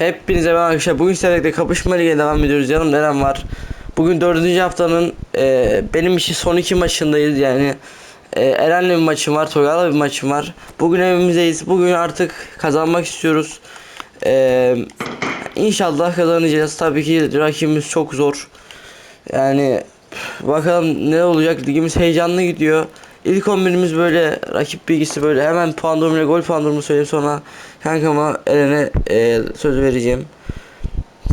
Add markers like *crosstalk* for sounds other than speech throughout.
Hepinize merhaba arkadaşlar. Bugün sizlerle kapışma ligine devam ediyoruz. Yanımda Eren var. Bugün dördüncü haftanın e, benim için son iki maçındayız yani. E, Eren'le bir maçım var, Toygar'la bir maçım var. Bugün evimizdeyiz. Bugün artık kazanmak istiyoruz. E, inşallah kazanacağız. Tabii ki rakibimiz çok zor. Yani bakalım ne olacak. Ligimiz heyecanlı gidiyor. İlk 11'imiz böyle rakip bilgisi böyle hemen puan durumuyla gol puan durumu söyleyeyim sonra kankama Eren'e e, söz vereceğim.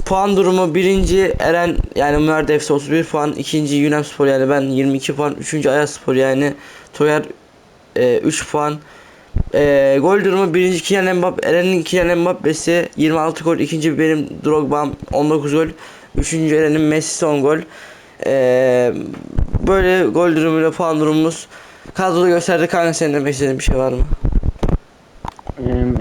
Puan durumu birinci Eren yani Münir FC 31 puan, ikinci Yunem Spor yani ben 22 puan, üçüncü Ayas Spor yani Toyer e, 3 puan. E, gol durumu birinci Kylian Mbappe, Eren'in Kylian Mbappe'si 26 gol, ikinci benim Drogba'm 19 gol, üçüncü Eren'in Messi'si 10 gol. E, böyle gol durumuyla puan durumumuz. Kadroda gösterdi kanka senin demek istediğin bir şey var mı?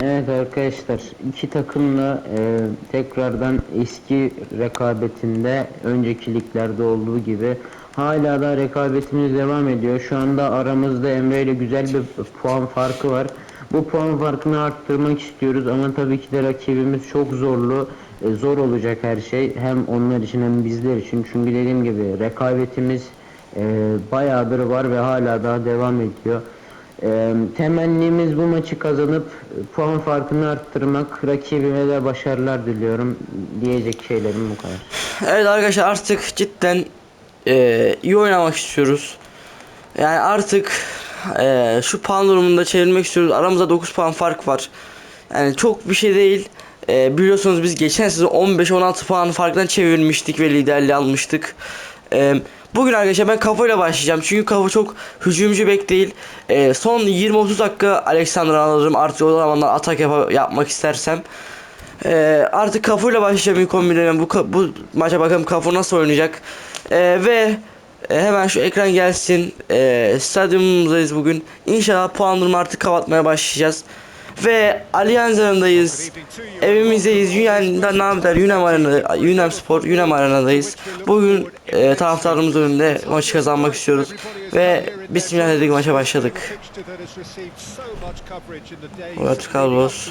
Evet arkadaşlar iki takımla e, tekrardan eski rekabetinde önceki liglerde olduğu gibi hala da rekabetimiz devam ediyor. Şu anda aramızda Emre ile güzel bir puan farkı var. Bu puan farkını arttırmak istiyoruz ama tabii ki de rakibimiz çok zorlu. E, zor olacak her şey hem onlar için hem bizler için. Çünkü dediğim gibi rekabetimiz e, bayağıdır var ve hala daha devam ediyor. Ee, temennimiz bu maçı kazanıp e, puan farkını arttırmak. Rakibime de başarılar diliyorum. Diyecek şeylerim bu kadar. Evet arkadaşlar artık cidden eee, iyi oynamak istiyoruz. Yani artık eee, şu puan durumunda çevirmek istiyoruz. Aramızda 9 puan fark var. Yani çok bir şey değil. Eee, biliyorsunuz biz geçen sezon 15-16 puan farktan çevirmiştik ve liderliği almıştık. Eee, bugün arkadaşlar ben kafayla başlayacağım. Çünkü kafa çok hücumcu bek değil. Eee, son 20-30 dakika Alexander'ı alırım. Artık o zamanlar atak yapa- yapmak istersem. Ee, artık kafayla başlayacağım ilk 11'e. Bu, bu maça bakalım kafa nasıl oynayacak. Ee, ve e, hemen şu ekran gelsin. Ee, stadyumumuzdayız bugün. İnşallah puan durumu artık kapatmaya başlayacağız. Ve Allianz Arena'dayız. Evimizdeyiz. Yunan'da ne haber? Yunan Arena, Yunan Spor, Yunan Arena'dayız. Bugün e, taraftarımız önünde maçı kazanmak istiyoruz. Ve Bismillah dedik maça başladık. Roberto Carlos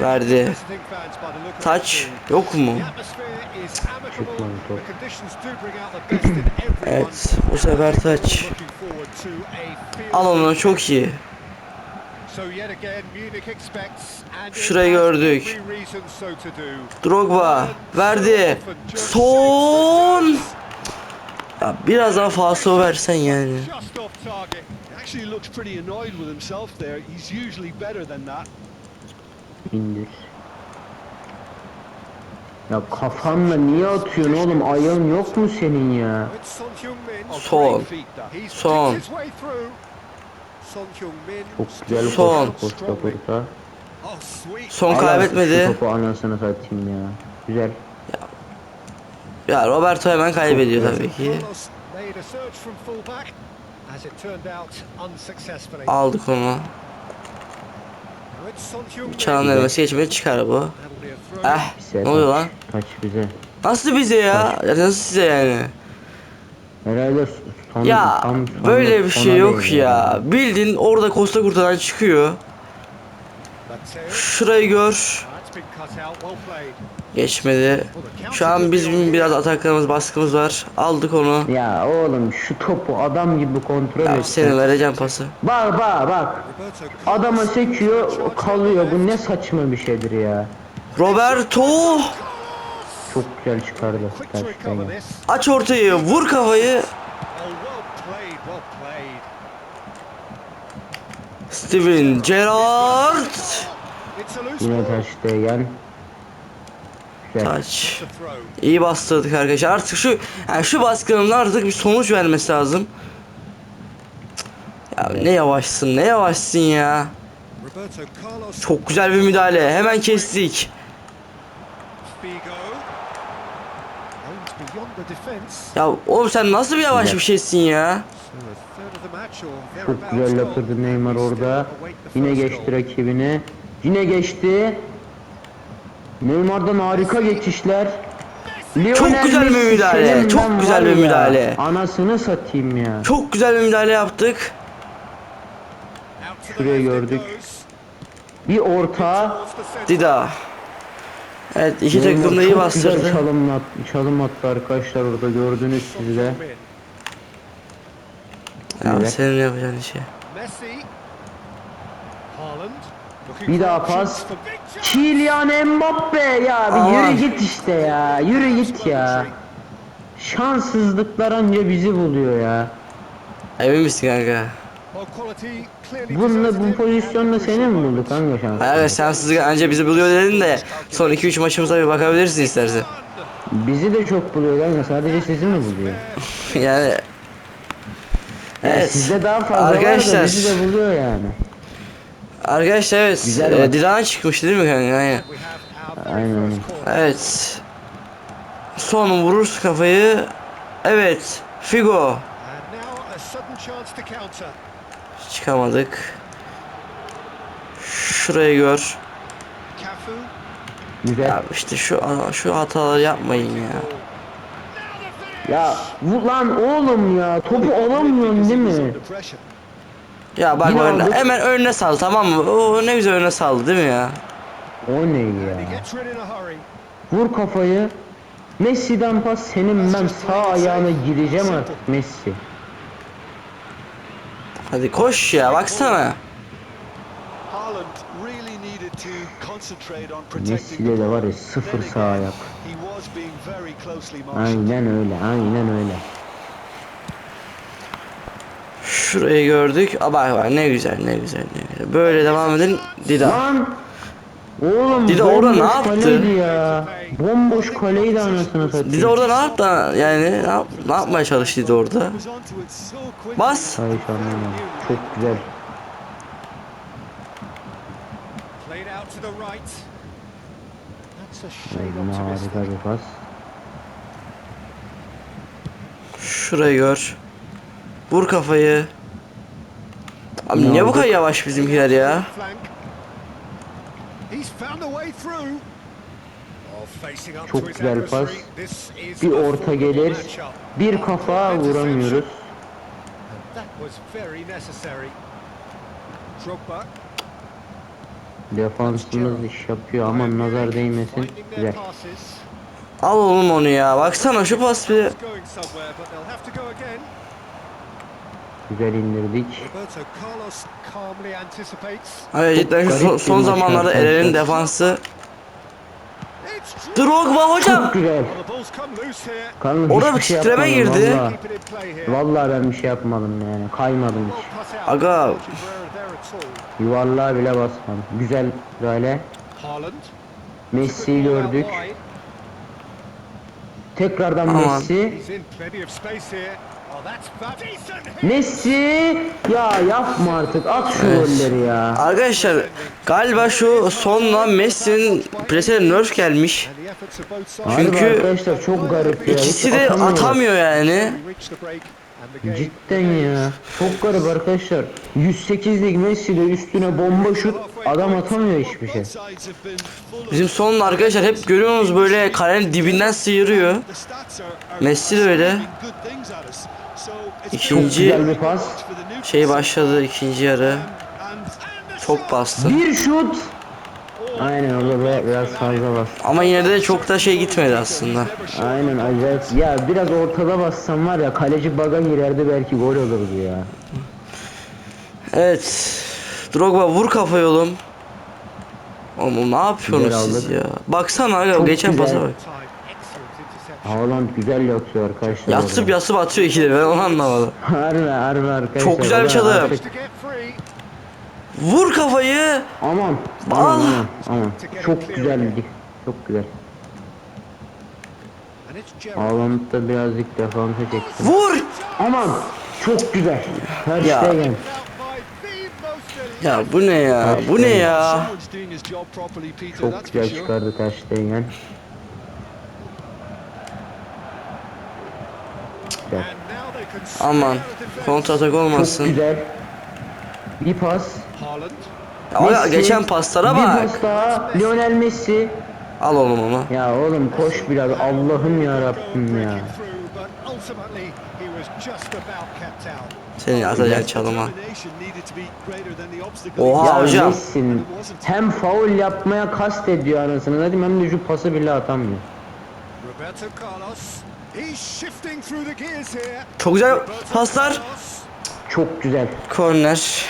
verdi. Taç yok mu? Evet bu sefer taç. Al onu çok iyi. Şurayı gördük. Drogba verdi. Son. Ya biraz daha falso versen yani. İndir. Ya kafanla niye atıyorsun oğlum? Ayağın yok mu senin ya? Son. Son. Çok güzel Son. koştu. Oh, sweet. Son Al Şu kaybetmedi. topu anasını satayım ya. Güzel. Ya Roberto hemen kaybediyor tabii ki. Aldık onu. Çağın elmesi geçmeye çıkar bu. Eh ne oluyor lan? Kaç bize. Nasıl bize ya? Ya Nasıl size yani? Herhalde son, Ya tam- böyle tam bir şey yok değdi ya. Bildin orada Costa Kurtar'dan çıkıyor. Şurayı gör. Geçmedi. Şu an bizim biraz ataklarımız baskımız var. Aldık onu. Ya oğlum şu topu adam gibi kontrol Ya et. seni vereceğim pası. Bak bak bak. Adama sekiyor kalıyor. Bu ne saçma bir şeydir ya. Roberto Çok güzel çıkardı. Ya. aç ortayı vur kafayı. Oh, well played. Well played. Steven Gerrard. Yine yan. Güzel. Taç. İyi bastırdık arkadaşlar. Artık şu yani şu baskının artık bir sonuç vermesi lazım. Ya ne yavaşsın, ne yavaşsın ya. Çok güzel bir müdahale. Hemen kestik. Ya oğlum sen nasıl bir yavaş bir şeysin ya? Çok güzel gone. yapırdı Neymar orada. Yine geçti rakibini. Yine geçti. Neymar'dan harika geçişler. Lionel Çok güzel bir müdahale, çok güzel bir ya, müdahale. Anasını satayım ya. Çok güzel bir müdahale yaptık. İt gördük. Bir orta. Dida. Evet iki takım da iyi çok güzel bastırdı. çalım, at- çalım attı arkadaşlar orada gördünüz siz de. Ya Evet. senin yapacağın şey. Bir daha pas. Kylian Mbappe ya bir Aman. yürü git işte ya yürü git ya. Şanssızlıklar anca bizi buluyor ya. Emin misin kanka? Bununla bu pozisyonda seni mi bulduk kanka şans? Hayır şanssızlık anca bizi buluyor dedin de son 2-3 maçımıza bir bakabilirsin istersen. Bizi de çok buluyor kanka sadece sizi mi buluyor? *laughs* yani Evet. Sizde daha fazla Arkadaşlar. var da bizi de buluyor yani. arkadaşlar evet Güzel e, maç. Dida'dan çıkmıştı değil mi kanka? Aynen. Aynen. Evet. Son vururuz kafayı. Evet. Figo. Çıkamadık. Şurayı gör. Güzel. Ya işte şu şu hataları yapmayın ya. Ya bu lan oğlum ya topu alamıyorsun değil mi? Ya bak Yine aldık. hemen önüne sal tamam mı? Oo ne güzel önüne saldı değil mi ya? O ne ya? Vur kafayı. Messi'den pas senin ben sağ ayağına gireceğim artık Messi. Hadi koş ya baksana. Messi'de de var ya sıfır sağ ayak. Aynen öyle aynen öyle. Şurayı gördük. Aa bak bak ne güzel ne güzel ne güzel. Böyle devam edin. Dida. Lan! Oğlum Bir de orada ne yaptı? ya. Bomboş kaleydi anasını satayım. Dida orada ne yaptı yani ne, yap, ne yapmaya çalıştı Dida orada? Bas. Hayır anlamam. Çok güzel. Played out to the right. That's a shade Aynen harika bir pas. Şurayı gör. Vur kafayı. Abi Ne niye bu kadar yavaş bizimkiler ya? Çok to his güzel pas. adversary. This is Bir orta gelir. Bir kafa vuramıyoruz. Defansımız iş yapıyor aman nazar değmesin. Güzel. Al oğlum onu ya. Baksana şu pas bir. Güzel indirdik. Hayır cidden şu son, son zamanlarda. Eren'in defansı. Drogba hocam. Çok güzel. Kanka Orada bir şey titreme girdi. valla. Keep it in play here. Vallahi ben bir şey yapmadım yani. Kaymadım hiç. Aga. Yuvarlığa bile basmadım. Güzel böyle. Messi'yi gördük. Tekrardan Aman. Messi. Oh. Messi! Ya yapma artık. At şu golleri ya. Arkadaşlar galiba şu sonla Messi'nin presine nerf gelmiş. Harbi Çünkü arkadaşlar çok garip ya. İkisi de atamıyor yani. Cidden ya. Çok garip arkadaşlar. 108'lik Messi de üstüne bomba şut. Adam atamıyor hiçbir şey. Bizim sonla arkadaşlar hep görüyorsunuz böyle kalenin dibinden sıyırıyor. Messi de öyle. İkinci şey başladı ikinci yarı. Çok bastı. Bir şut. Aynen orada biraz fazla bas. Ama yine de çok da şey gitmedi aslında. Aynen acayip. Ya biraz ortada bassam var ya kaleci baga girerdi belki gol olurdu ya. Evet. Drogba vur kafayı oğlum. Oğlum ne yapıyorsunuz siz ya? Baksana aga geçen pasa bak. Haaland güzel yatıyor arkadaşlar. Yatsıp yatsıp atıyor ikili ben onu anlamadım. Harbi harbi arkadaşlar. Çok güzel bir çalım. Vur kafayı. Aman. Al. Aman aman aman. Çok güzeldi. Çok güzel. Haaland da birazcık defansa çeksin. Vur. Aman. Çok güzel. Her Ya. Elite. Ya bu ne ya? Bu ne ya? Çok güzel çıkardı Ter Stegen. Spin Aman kontratak Çok olmasın. güzel. Bir pas. Ama Messi. geçen paslara Bir bak. pas daha. Lionel Messi. Al oğlum onu. Ya oğlum koş biraz. Allah'ım ya Rabbim ya. Seni atacak çalıma. Oha ya hocam. Messi'nin hem faul yapmaya kast ediyor anasını satayım hem de şu pası bile atamıyor. Roberto Carlos. He's shifting through the gears here. Çok güzel paslar. Çok güzel. Korner.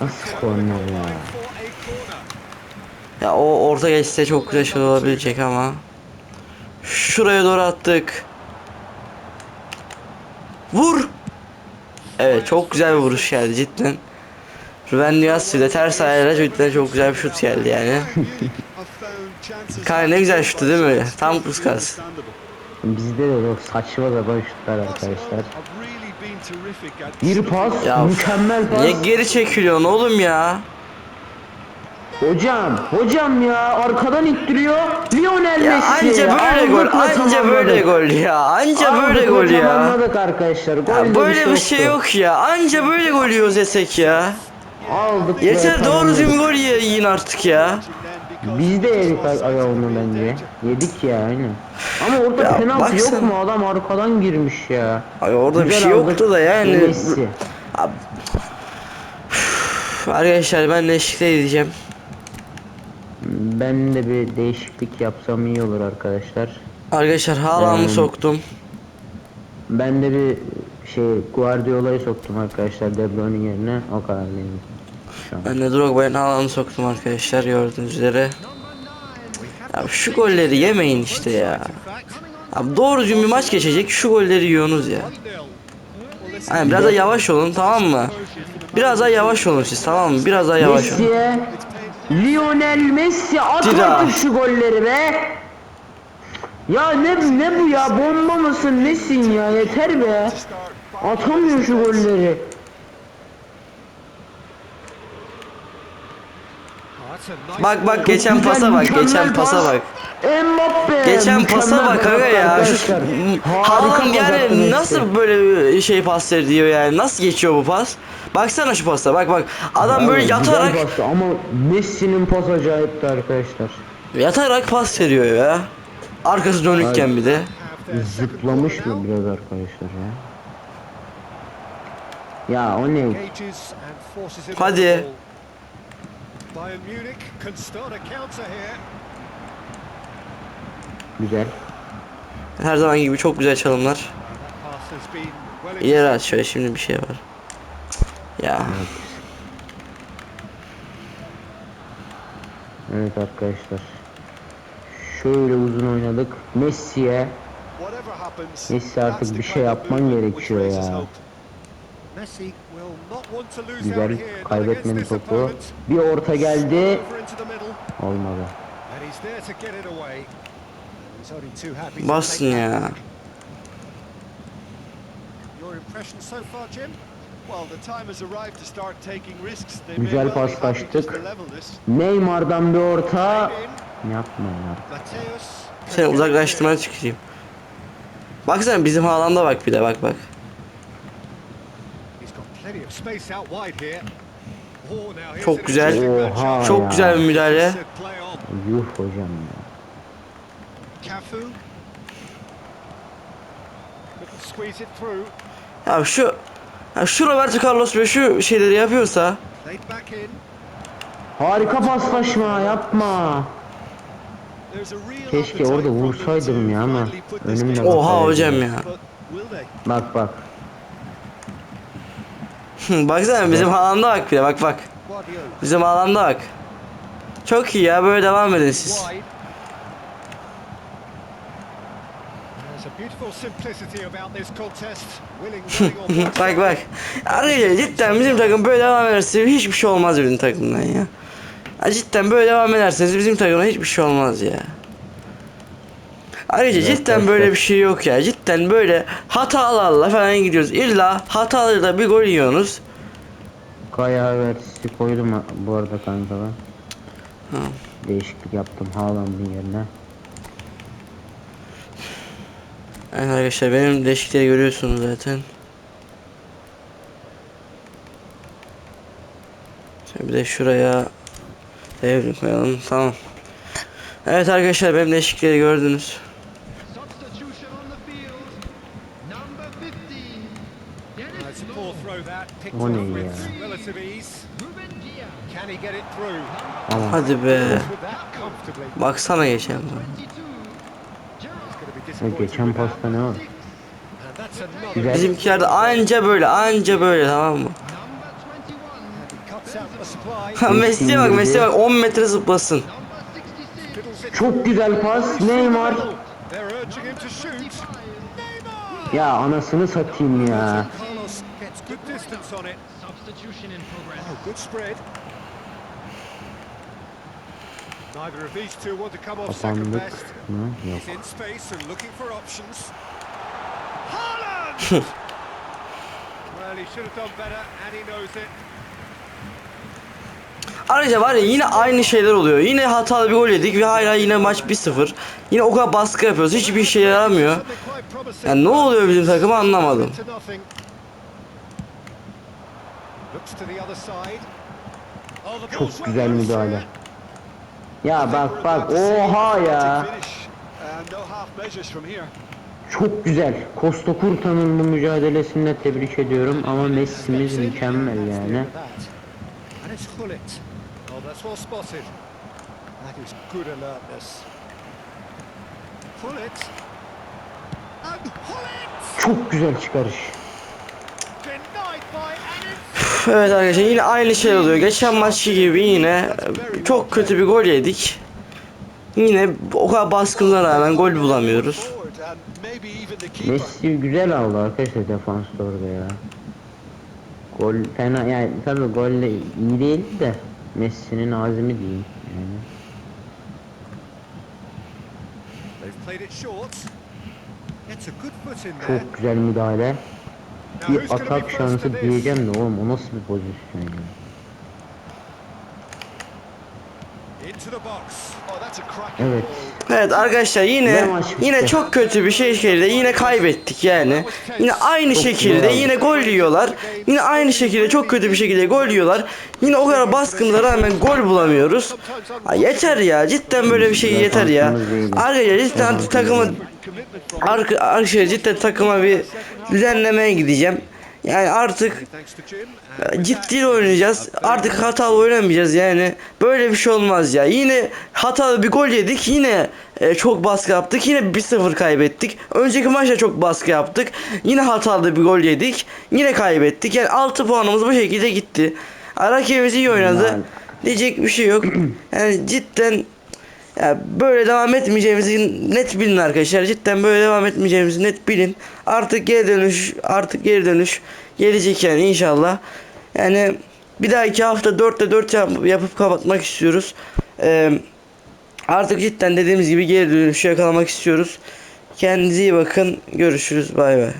Nasıl korner ya? Ya o orta geçse çok güzel şey olabilecek ama. Şuraya doğru attık. Vur. Evet çok güzel bir vuruş geldi cidden. Ruben Dias ile ters ayağıyla cidden çok güzel bir şut geldi yani. *laughs* Kale ne güzel şuttu değil mi? Tam kıskas. Bizde de çok saçma sapan şutlar arkadaşlar. Bir pas, Ya, mükemmel pas. Niye geri çekiliyorsun oğlum ya? Hocam, hocam ya arkadan ittiriyor. Lionel Ya Messi. anca böyle gol, ve anca böyle tamamladık. gol ya, anca Aldık böyle gol ya. Tamamladık arkadaşlar. Golde Ya böyle bir şey yoktu. yok ya, anca böyle gol yiyoruz desek ya. Aldık ve Yeter doğru tamamladık. düzgün gol ye- yiyin artık ya. Biz de yedik aga onu bence. Yedik ya aynen. Ama orada Ya penaltı baksana. yok mu? Adam arkadan girmiş ya. Ay orada bir Güzel şey aldık. yoktu da yani. Üf, Arkadaşlar ben Neşik'te gideceğim. Ben de bir değişiklik yapsam iyi olur arkadaşlar. Arkadaşlar Haaland'ı Hmm. soktum. Ben de bir şey Guardiola'yı soktum arkadaşlar De Bruyne yerine. O kadar benim. Şu an. Ben de Drogba'nın Haaland'ı soktum arkadaşlar gördüğünüz üzere. Ya şu golleri yemeyin işte ya. Abi doğru düzgün bir maç geçecek şu golleri yiyorsunuz ya. Hani biraz da yavaş olun tamam mı? Biraz daha yavaş olun siz tamam mı? Biraz daha yavaş olun. Messi'ye Lionel Messi at artık şu golleri be. Ya ne ne bu ya bomba mısın nesin ya yeter be. Atamıyor şu golleri. Bak bak geçen pasa bak geçen pasa pas. bak. Mbappe. Geçen pasa bak aga ya. Haaland yani nasıl böyle şey pas diyor yani nasıl geçiyor bu pas? Baksana şu pasa bak bak. Adam böyle yatarak ama Messi'nin pas acayipti arkadaşlar. yatarak pas veriyor ya. Arkası dönükken bir de. Zıplamış mı biraz arkadaşlar ya? Ya o ne? Hadi. Bayern Munich can start a counter here. Güzel. Her zaman gibi çok güzel çalımlar. İleri at şöyle şimdi bir şey var. Ya Evet arkadaşlar. Şöyle uzun oynadık. Messi'ye Messi artık bir şey yapman gerekiyor ya. Messi will not want to lose Güzel kaybetmedi topu. Bir orta geldi. Olmadı. take ya. Güzel paslaştık. Neymar'dan bir orta. Yapma ya. Seni uzaklaştırmaya çıkayım. Baksana bizim Haaland'a bak bir de bak bak. He's got plenty of space out wide here. Oh, now here's Çok an güzel. Oha Çok ya. güzel bir müdahale. Yuh hocam ya. Cafu. Couldn't squeeze it through. Ya şu ya şu Roberto Carlos böyle şu şeyleri yapıyorsa Played back in. Harika paslaşma yapma. There's a real Keşke orada vursaydım ya ama önümde. Oha hocam ya. Bak bak. *laughs* Baksana bizim Haaland'a bak bir de bak bak. Bizim Haaland'a bak. Çok iyi ya böyle devam edin siz. *laughs* Bak bak. Arkadaşlar cidden bizim takım böyle devam ederse hiçbir şey olmaz bizim takımdan ya. Ya cidden böyle devam ederseniz bizim takımdan hiçbir şey olmaz ya. Ayrıca cidden böyle bir şey yok ya. Cidden böyle hatalarla falan gidiyoruz. İlla hatalarla bir gol yiyorsunuz. Kaya Havertz'i koydum bu arada kanka ben. Ha. Değişiklik yaptım Haaland'ın yerine. Evet arkadaşlar benim değişiklikleri görüyorsunuz zaten. Şimdi bir de şuraya devrim koyalım tamam. Evet arkadaşlar benim değişiklikleri gördünüz. O ne ya? relative ease. Can he get it through? Ama Hadi be. Baksana geçen. Disappointed geçen pasta ne var? Güzel. Bizimkiler de anca böyle anca böyle tamam mı? Messi'ye bak Messi'ye bak 10 metre zıplasın. Çok güzel pas. Neymar! Ya anasını satayım ya. Good distance on it. Substitution in progress. Oh, good spread. Neither of these two want to come off second best. mı? Yok. He's in space and looking for options. *laughs* Haaland! well, he should have done better, and he knows it. Ayrıca var ya yine aynı şeyler oluyor. Yine hatalı bir gol yedik ve hala yine maç 1-0. Yine o kadar baskı yapıyoruz. Hiçbir şey yaramıyor. Yani ne oluyor bizim takıma anlamadım. Çok güzel müdahale. Ya bak bak oha ya. Çok güzel. Costa Curta'nın bu mücadelesini de tebrik ediyorum ama Messi'miz mükemmel yani. there with that. And it's Gullit. Oh, that's well spotted. That is good alertness. Gullit. And Gullit! Çok güzel çıkarış. Denied by Anin. Üf, Evet arkadaşlar yine aynı şey oluyor. Geçen maçki gibi yine çok kötü bir gol yedik. Yine o kadar baskına rağmen gol bulamıyoruz. Messi güzel aldı arkadaşlar defansta orada ya. Gol fena yani tabii gol de iyi değildi de Messi'nin azmi diyeyim yani. Çok güzel müdahale. Bir atak şansı diyeceğim de oğlum o nasıl bir pozisyon ya. Into the box. Oh, that's a cracking Evet. Evet arkadaşlar yine yine çok kötü bir şey şekilde yine kaybettik yani. Yine aynı Çok şekilde güzel. yine gol yiyorlar. Yine aynı şekilde çok kötü bir şekilde gol yiyorlar. Yine o kadar baskınlara rağmen gol bulamıyoruz. Ha, yeter ya cidden böyle bir şey yeter ya. Arkadaşlar cidden artık takımı arka, arkadaşlar cidden takıma bir düzenlemeye gideceğim. Yani artık ya, Ciddi oynayacağız. Artık hatalı oynamayacağız yani. Böyle bir şey olmaz ya. Yine hatalı bir gol yedik. Yine e, çok baskı yaptık. Yine 1-0 kaybettik. Önceki maçta çok baskı yaptık. Yine hatalı bir gol yedik. Yine kaybettik. Yani 6 puanımız bu şekilde gitti. Rakibimiz iyi oynadı. Diyecek bir şey yok. Yani cidden ya böyle devam etmeyeceğimizi net bilin arkadaşlar. Cidden böyle devam etmeyeceğimizi net bilin. Artık geri dönüş, artık geri dönüş gelecek yani inşallah. Yani bir dahaki hafta 4'te 4 yap- yapıp kapatmak istiyoruz. Ee, artık cidden dediğimiz gibi geri dönüşü yakalamak istiyoruz. Kendinize iyi bakın. Görüşürüz. Bay bay.